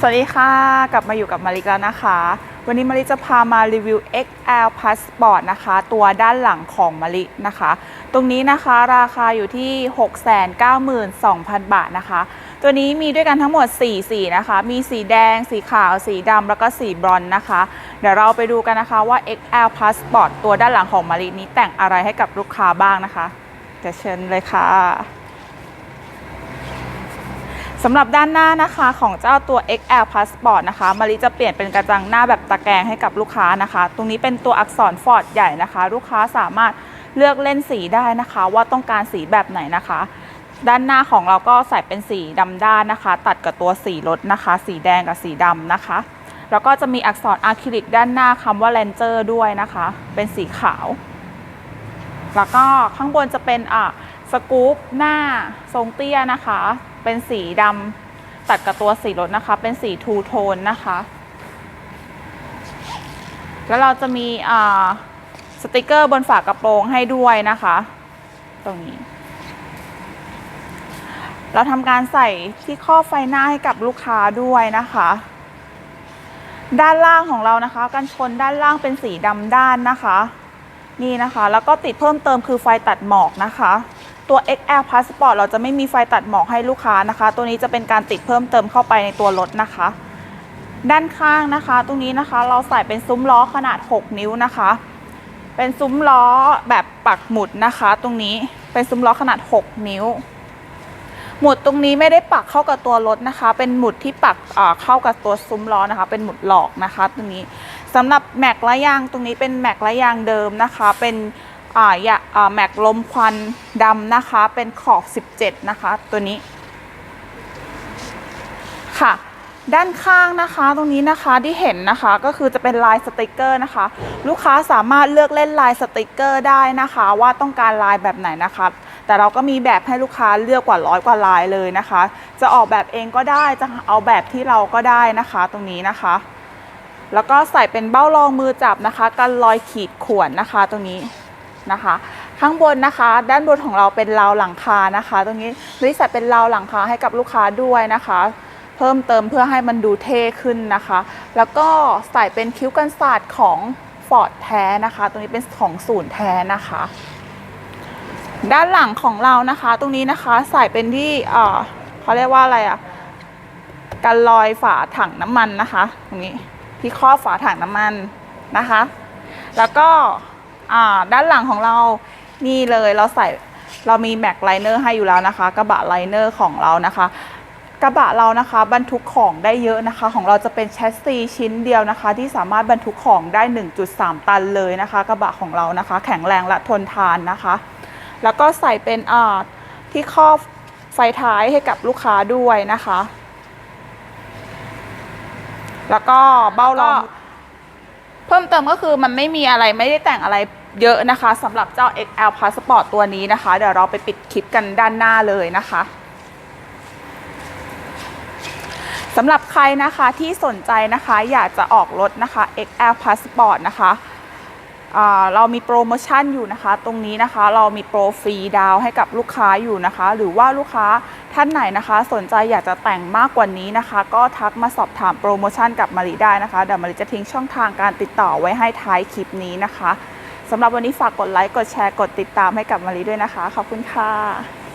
สวัสดีค่ะ กลับมาอยู่กับมาริกแล้วนะคะ วันนี้มาริจะพามารีวิว XL Passport นะคะ ตัวด้านหลังของมารินะคะ ตรงนี้นะคะราคาอยู่ที่ 692,000 บาทนะคะ ตัวนี้มีด้วยกันทั้งหมด 4 สีนะคะ มีสีแดง สีขาว สีดำแล้วก็สีบรอนซ์นะคะ เดี๋ยวเราไปดูกันนะคะว่า XL Passport ตัวด้านหลังของมารินี้แต่งอะไรให้กับลูกค้าบ้างนะคะเดี๋ยวเชิญเลยค่ะ สำหรับด้านหน้านะคะของเจ้าตัว XL Passport นะคะมาริจะเปลี่ยนเป็นกระจังหน้าแบบตะแกรงให้กับลูกค้านะคะ ตรงนี้เป็นตัวอักษรฟอร์ดใหญ่นะคะ ลูกค้าสามารถเลือกเล่นสีได้นะคะ ว่าต้องการสีแบบไหนนะคะ ด้านหน้าของเราก็ใส่เป็นสีดำด้านนะคะ ตัดกับตัวสีรถนะคะ สีแดงกับสีดำนะคะ แล้วก็จะมีอักษรอะคริลิกด้านหน้าคำว่า Ranger ด้วยนะคะ เป็นสีขาว แล้วก็ข้างบนจะเป็นอะสกู๊ปหน้าทรงเตี้ยนะคะ เป็นสีดำตัดกับตัวสีรถนะคะ เป็นสีทูโทนนะคะ แล้วเราจะมีสติกเกอร์บนฝากระโปรงให้ด้วยนะคะ ตรงนี้ เราทำการใส่ที่ข้อบไฟหน้าให้กับลูกค้าด้วยนะคะด้านล่างของเรานะคะ กันชนด้านล่างเป็นสีดำด้านนะคะ นี่นะคะ แล้วก็ติดเพิ่มเติมคือไฟตัดหมอกนะคะ ตัว XL Passport เราจะไม่มีไฟตัดหมอกให้ลูกค้านะคะ ตัวนี้จะเป็นการติดเพิ่มเติมเข้าไปในตัวรถนะคะ ด้านข้างนะคะ ตรงนี้นะคะเราใส่เป็นซุ้มล้อขนาด 6 นิ้วนะคะ เป็นซุ้มล้อแบบปักหมุดนะคะ ตรงนี้เป็นซุ้มล้อขนาด 6 นิ้ว หมุดตรงนี้ไม่ได้ปักเข้ากับตัวรถนะคะ เป็นหมุดที่ปักเข้ากับตัวซุ้มล้อนะคะ เป็นหมุดหลอกนะคะ ตรงนี้ สำหรับแม็กละยางตรงนี้เป็นแม็กละยางเดิมนะคะ เป็นอ่าแม็กลมควันดำนะคะ เป็นขอบ 17 นะคะ ตัวนี้ค่ะ ด้านข้างนะคะตรงนี้นะคะที่เห็นนะคะก็คือจะเป็นลายสติกเกอร์นะคะ ลูกค้าสามารถเลือกเล่นลายสติกเกอร์ได้นะคะ ว่าต้องการลายแบบไหนนะคะแต่เราก็มีแบบให้ลูกค้าเลือกกว่าร้อยกว่าลายเลยนะคะ จะออกแบบเองก็ได้จะเอาแบบที่เราก็ได้นะคะ ตรงนี้นะคะ แล้วก็ใส่เป็นเบ้ารองมือจับนะคะ กันรอยขีดข่วนนะคะตรงนี้นะคะ ข้างบนนะคะ ด้านบนของเราเป็นราวหลังคานะคะ ตรงนี้บริใส่เป็นราวหลังคาให้กับลูกค้าด้วยนะคะ เพิ่มเติมเพื่อให้มันดูเท่ขึ้นนะคะ แล้วก็ใส่เป็นคิ้วกันศาสตร์ของฟอร์ดแท้นะคะ ตรงนี้เป็นของศูนย์แท้นะคะ ด้านหลังของเรานะคะ ตรงนี้นะคะใส่เป็นที่เอ่อเขาเรียกว่าอะไรอะ่ะกันรอยฝาถังน้ำมันนะคะ ตรงนี้ ที่ครอบฝาถังน้ำมันนะคะ แล้วก็ด้านหลังของเรานี่เลยเราใส่เรามีแม็กไลเนอร์ให้อยู่แล้วนะคะ กระบะไลเนอร์ของเรานะคะ กระบะเรานะคะบรรทุกของได้เยอะนะคะ ของเราจะเป็นแชสซีชิ้นเดียวนะคะ ที่สามารถบรรทุกของได้ 1.3 ตันเลยนะคะ กระบะของเรานะคะ แข็งแรงและทนทานนะคะ แล้วก็ใส่เป็นอาที่ครอบไฟท้ายให้กับลูกค้าด้วยนะคะ แล้วก็เบ้าลองเพิ่มเติมก็คือมันไม่มีอะไรไม่ได้แต่งอะไรเยอะนะคะสำหรับเจ้า XL Passport ตัวนี้นะคะ เดี๋ยวเราไปปิดคลิปกันด้านหน้าเลยนะคะสำหรับใครนะคะที่สนใจนะคะ อยากจะออกรถนะคะ XL Passport นะคะ เรามีโปรโมชั่นอยู่นะคะ ตรงนี้นะคะเรามีโปรฟรีดาวให้กับลูกค้าอยู่นะคะ หรือว่าลูกค้าท่านไหนนะคะ สนใจอยากจะแต่งมากกว่านี้นะคะ ก็ทักมาสอบถามโปรโมชั่นกับมาริได้นะคะเดี๋ยวมาริจะทิ้งช่องทางการติดต่อไว้ให้ท้ายคลิปนี้นะคะสำหรับวันนี้ฝากกดไลค์กดแชร์กดติดตามให้กับมาริด้วยนะคะ ขอบคุณค่ะ